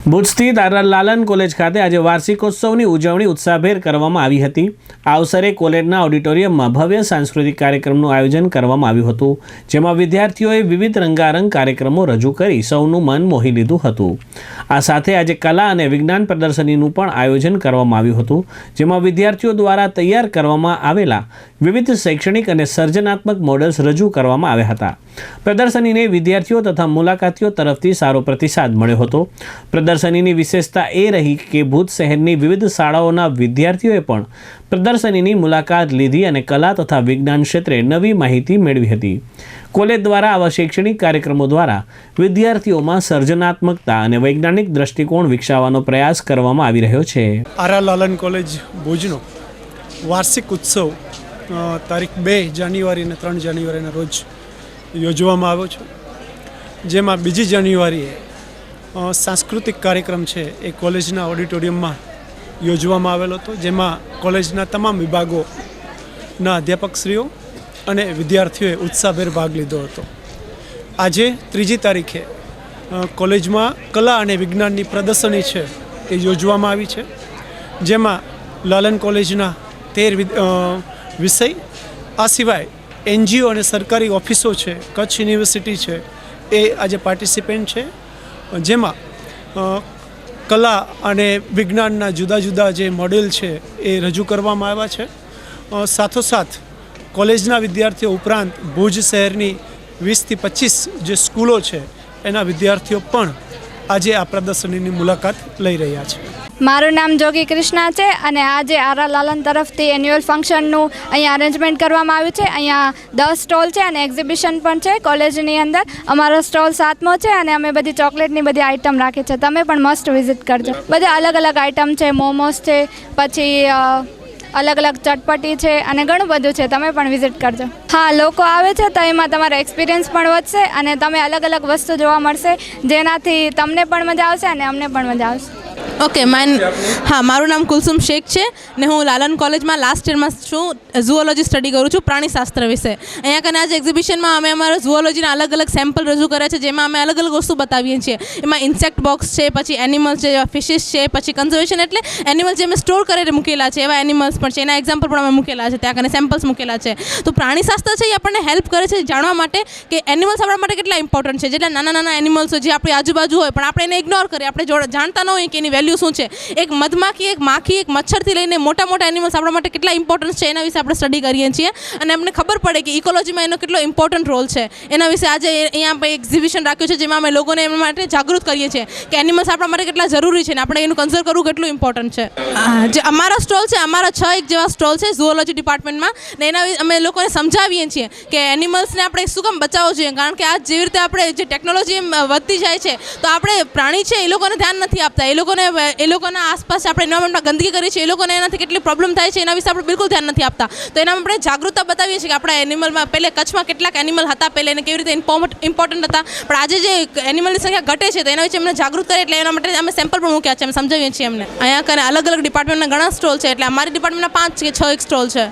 ભુજ સ્થિત લાલન કોલેજ ખાતે આજે વાર્ષિકોત્સવની ઉજવણી ઉત્સાહભેર કરવામાં આવી હતી. આ અવસરે કોલેજના ઓડિટોરિયમમાં ભવ્ય સાંસ્કૃતિક કાર્યક્રમનું આયોજન કરવામાં આવ્યું હતું, જેમાં વિદ્યાર્થીઓએ વિવિધ રંગારંગ કાર્યક્રમો રજૂ કરી સૌનું મન મોહી લીધું હતું. આ સાથે આજે કલા અને વિજ્ઞાન પ્રદર્શનીનું પણ આયોજન કરવામાં આવ્યું હતું, જેમાં વિદ્યાર્થીઓ દ્વારા તૈયાર કરવામાં આવેલા વિવિધ શૈક્ષણિક અને સર્જનાત્મક મોડલ્સ રજૂ કરવામાં આવ્યા હતા. પ્રદર્શનીને વિદ્યાર્થીઓ તથા મુલાકાતીઓ તરફથી સારો પ્રતિસાદ મળ્યો હતો. પ્રદર્શનીની વિશેષતા એ રહી કે ભૂત શહેરની વિવિધ શાળાઓના વિદ્યાર્થીઓએ પણ પ્રદર્શનીની મુલાકાત લીધી અને કલા તથા વિજ્ઞાન ક્ષેત્રે નવી માહિતી મેળવી હતી. કોલેજ દ્વારા આવા શૈક્ષણિક કાર્યક્રમો દ્વારા વિદ્યાર્થીઓમાં સર્જનાત્મકતા અને વૈજ્ઞાનિક દ્રષ્ટિકોણ વિકસાવવાનો પ્રયાસ કરવામાં આવી રહ્યો છે. આરા લાલન કોલેજ ભુજનો વાર્ષિક ઉત્સવ તારીખ બે જાન્યુઆરી અને ત્રણ જાન્યુઆરીના રોજ યોજવામાં આવ્યો છે. જેમાં બીજી જાન્યુઆરીએ સાંસ્કૃતિક કાર્યક્રમ છે એ કોલેજના ઓડિટોરિયમમાં યોજવામાં આવેલો હતો, જેમાં કોલેજના તમામ વિભાગોના અધ્યાપકશ્રીઓ અને વિદ્યાર્થીઓએ ઉત્સાહભેર ભાગ લીધો હતો. આજે ત્રીજી તારીખે કોલેજમાં કલા અને વિજ્ઞાનની પ્રદર્શની છે એ યોજવામાં આવી છે. જેમાં લાલન કોલેજના તેર વિષય. આ સિવાય એનજીઓ અને સરકારી ઓફિસો છે, કચ્છ યુનિવર્સિટી છે, એ આજે પાર્ટિસિપેન્ટ છે. જેમાં કલા અને વિજ્ઞાનના જુદા જુદા જે મોડેલ છે એ રજૂ કરવામાં આવ્યા છે. સાથોસાથ કોલેજના વિદ્યાર્થીઓ ઉપરાંત ભુજ શહેરની વીસથી પચીસ જે સ્કૂલો છે, એના વિદ્યાર્થીઓ પણ આજે આ પ્રદર્શનીની મુલાકાત લઈ રહ્યા છે. મારું નામ જોગી કૃષ્ણા છે અને આજે આરા લાલન તરફથી એન્યુઅલ ફંક્શનનું અહીંયા અરેન્જમેન્ટ કરવામાં આવ્યું છે. અહીંયા દસ સ્ટોલ છે અને એક્ઝિબિશન પણ છે કોલેજની અંદર. અમારો સ્ટોલ સાતમો છે અને અમે બધી ચોકલેટની બધી આઇટમ રાખી છે. તમે પણ મસ્ટ વિઝિટ કરજો. બધા અલગ અલગ આઇટમ છે, મોમોસ છે, પછી અલગ અલગ ચટપટી છે અને ઘણું બધું છે. તમે પણ વિઝિટ કરજો. હા, લોકો આવે છે તો એમાં તમારો એક્સપિરિયન્સ પણ વધશે અને તમે અલગ અલગ વસ્તુ જોવા મળશે. જેનાથી તમને પણ મજા આવશે અને અમને પણ મજા આવશે. ઓકે માન હા, મારું નામ કુલસુમ શેખ છે ને હું લાલન કોલેજમાં લાસ્ટ યરમાં છું ઝુઓલોજી સ્ટડી કરું છું પ્રાણીશાસ્ત્ર વિશે. અહીંયા કને આજે એક્ઝિબિશનમાં અમે અમારા ઝુઓલોજીના અલગ અલગ સેમ્પલ રજૂ કર્યા છે, જેમાં અમે અલગ અલગ વસ્તુ બતાવીએ છીએ. એમાં ઇન્સેક્ટ બોક્સ છે, પછી એનિમલ્સ છે ફિશિસ છે, પછી કન્ઝર્વેશન એટલે એનિમલ્સ જે અમે સ્ટોર કરીને મૂકેલા છે, એવા એનિમલ્સ પણ છે. એના એક્ઝામ્પલ પણ અમે મૂકેલા છે, ત્યાં કને સેમ્પલ્સ મૂકેલા છે. તો પ્રાણીશાસ્ત્ર છે એ આપણને હેલ્પ કરે છે જાણવા માટે કે એનિમલ્સ આપણા માટે કેટલા ઇમ્પોર્ટન્ટ છે. જેટલા નાના નાના એનિમલ્સ જે આપણી આજુબાજુ હોય, પણ આપણે એને ઇગ્નોર કરીએ, આપણે જાણતા ન હોય કે એની વેલ્યુ શું છે? એક મધમાખી એક માખી એક મચ્છરથી લઈને મોટા મોટા એનિમલ્સ આપણા માટે કેટલા ઇમ્પોર્ટન્સ છે એના વિશે આપણે સ્ટડી કરીએ છીએ. અને અમને ખબર પડે કે ઇકોલોજીમાં એનો કેટલો ઇમ્પોર્ટન્ટ રોલ છે. એના વિશે આજે અહીંયા આપણે એક્ઝિબિશન રાખ્યું છે જેમાં અમે લોકોને એના માટે જાગૃત કરીએ છીએ કે એનિમલ્સ આપણા માટે કેટલા જરૂરી છે ને આપણે એનું કન્ઝર્વ કરવું કેટલું ઇમ્પોર્ટન્ટ છે. જે અમારા સ્ટોલ છે અમારા છ એક જેવા સ્ટોલ છે ઝુઓલોજી ડિપાર્ટમેન્ટમાં ને એના વિશે અમે લોકોને સમજાવીએ છીએ કે એનિમલ્સને આપણે શું કામ બચાવવો જોઈએ? કારણ કે આ જેવી રીતે આપણે જે ટેકનોલોજી વધતી જાય છે તો આપણે પ્રાણી છે એ લોકોને ધ્યાન નથી આપતા. એ લોકોને એ લોકોના આસપાસ આપણે એન્વાયરમેન્ટમાં ગંદકી કરીએ છીએ એ લોકોને એનાથી કેટલી પ્રોબ્લેમ થાય છે એના વિશે આપણે બિલકુલ ધ્યાન નથી આપતા. તો એનામાં આપણે જાગૃતતા બતાવીએ છીએ કે આપણા એનિમલમાં પહેલે કચ્છમાં કેટલાક એનિમલ હતા, પહેલે એને કેવી રીતે ઇમ્પોર્ટન્ટ હતા. પણ આજે જે એનિમલની સંખ્યા ઘટે છે, તો એના વિશે એમને જાગૃત કરે એટલે એના માટે અમે સેમ્પલ પણ મૂક્યા છે અમે સમજાવીએ છીએ એમને. અહીંયા કને અલગ અલગ ડિપાર્ટમેન્ટના ઘણા સ્ટોલ છે, એટલે અમારી ડિપાર્ટમેન્ટના પાંચ કે છ એક સ્ટોલ છે.